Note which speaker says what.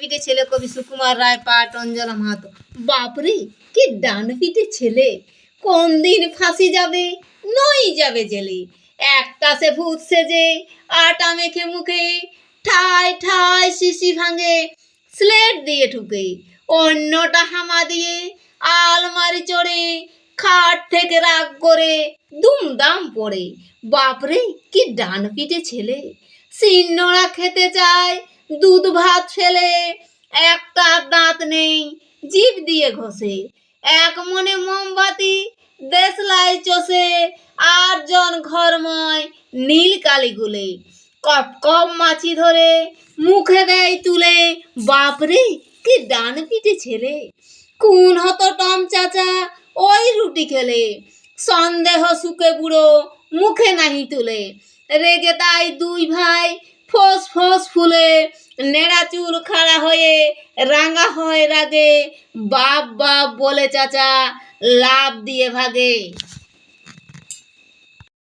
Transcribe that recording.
Speaker 1: পিঠে ছেলে কবি সুকুমার রায়, পাট অঞ্জলা মাহাতো। বাপরে, কি ডান পিঠে ছেলে? কোন দিন ফাঁসি যাবে? নই যাবে জেলে। একটা সে ভূত সেজে, আটা মেখে মুখে, ঠায় ঠায় শিশি ভাঙে, স্লেট দিয়ে ঠুকে। অন্যটা হামা দিয়ে, আলমারি চড়ে, খাট থেকে রাগ করে, দুমদাম পড়ে। বাপরে, কি ডান পিঠে ছেলে? সিন্নরা খেতে চায় দুধ ভাত ফেলে একটা দাঁত নেই জিভ দিয়ে ঘষে। এক মনে মোমবাতি, দেশলাই চষে আর জন ঘরময় নীল কালি গুলে কপ কপ মাছি ধরে, মুখে দেয় তুলে, বাপরে, কি ডান পিঠে ছেলে। কোন হতো টম চাচা, ওই রুটি খেলে। সন্দেহ সুখে বুড়ো, মুখে নাহি তুলে। রেগে তাই দুই ভাই ফোস ফোস ফুলে। নেড়া চুল খাড়া হয়ে রাঙা হয় রাগে বাপ বাপ বলে চাচা লাভ দিয়ে ভাগে।